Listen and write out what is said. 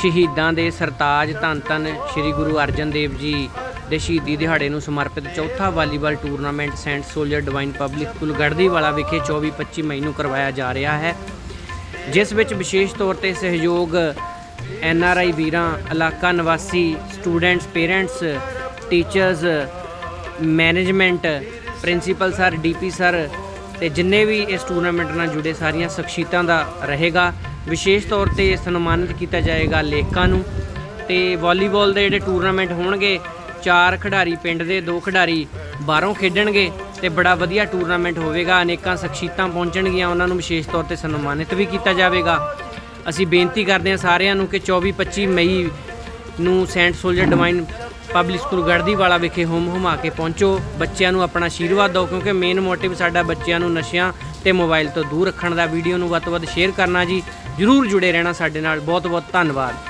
ਸ਼ਹੀਦਾਂ ਦੇ ਸਰਤਾਜ ਧੰਨ ਧੰਨ ਸ੍ਰੀ ਗੁਰੂ ਅਰਜਨ ਦੇਵ ਜੀ ਦੇ ਸ਼ਹੀਦੀ ਦਿਹਾੜੇ ਨੂੰ ਸਮਰਪਿਤ ਚੌਥਾ volleyball tournament saint soldier divine public school Garhdiwala ਵਿਖੇ 24-25 ਮਈ ਨੂੰ ਕਰਵਾਇਆ ਜਾ ਰਿਹਾ ਹੈ। ਜਿਸ ਵਿੱਚ ਵਿਸ਼ੇਸ਼ ਤੌਰ ਤੇ ਸਹਿਯੋਗ ਐਨ ਆਰ ਆਈ ਵੀਰਾਂ, ਇਲਾਕਾ ਨਿਵਾਸੀ students, parents, teachers, management, principal sir DP sir ਤੇ ਜਿੰਨੇ ਵੀ ਇਸ ਟੂਰਨਾਮੈਂਟ ਨਾਲ ਜੁੜੇ ਸਾਰੀਆਂ ਸ਼ਖਸੀਅਤਾਂ ਦਾ ਰਹੇਗਾ। ਵਿਸ਼ੇਸ਼ ਤੌਰ ਤੇ ਸਨਮਾਨਿਤ ਕੀਤਾ ਜਾਏਗਾ ਲੇਖਕਾਂ ਨੂੰ। ਤੇ ਵਾਲੀਬਾਲ ਦੇ ਜਿਹੜੇ ਟੂਰਨਾਮੈਂਟ ਹੋਣਗੇ, ਚਾਰ ਖਿਡਾਰੀ ਪਿੰਡ ਦੇ, ਦੋ ਖਿਡਾਰੀ ਬਾਹਰੋਂ ਖੇਡਣਗੇ ਤੇ ਬੜਾ ਵਧੀਆ ਟੂਰਨਾਮੈਂਟ ਹੋਵੇਗਾ। ਅਨੇਕਾਂ ਸ਼ਖਸੀਅਤਾਂ ਪਹੁੰਚਣਗੀਆਂ, ਉਹਨਾਂ ਨੂੰ ਵਿਸ਼ੇਸ਼ ਤੌਰ ਤੇ ਸਨਮਾਨਿਤ ਵੀ ਕੀਤਾ ਜਾਵੇਗਾ। ਅਸੀਂ ਬੇਨਤੀ ਕਰਦੇ ਹਾਂ ਸਾਰਿਆਂ ਨੂੰ ਕਿ 24 25 ਮਈ ਨੂੰ saint soldier divine public school Garhdiwala ਵਿਖੇ ਹੋਮ ਹੁਮਾ ਕੇ ਪਹੁੰਚੋ। ਬੱਚਿਆਂ ਨੂੰ ਆਪਣਾ ਆਸ਼ੀਰਵਾਦ ਦਿਓ, ਕਿਉਂਕਿ ਮੇਨ ਮੋਟਿਵ ਸਾਡਾ ਬੱਚਿਆਂ ਨੂੰ ਨਸ਼ਿਆਂ ਤੇ ਮੋਬਾਈਲ ਤੋਂ ਦੂਰ ਰੱਖਣ ਦਾ। ਵੀਡੀਓ ਨੂੰ ਵੱਧ ਤੋਂ ਵੱਧ ਸ਼ੇਅਰ ਕਰਨਾ ਜੀ। ਜਰੂਰ ਜੁੜੇ ਰਹਿਣਾ ਸਾਡੇ ਨਾਲ। ਬਹੁਤ ਬਹੁਤ ਧੰਨਵਾਦ।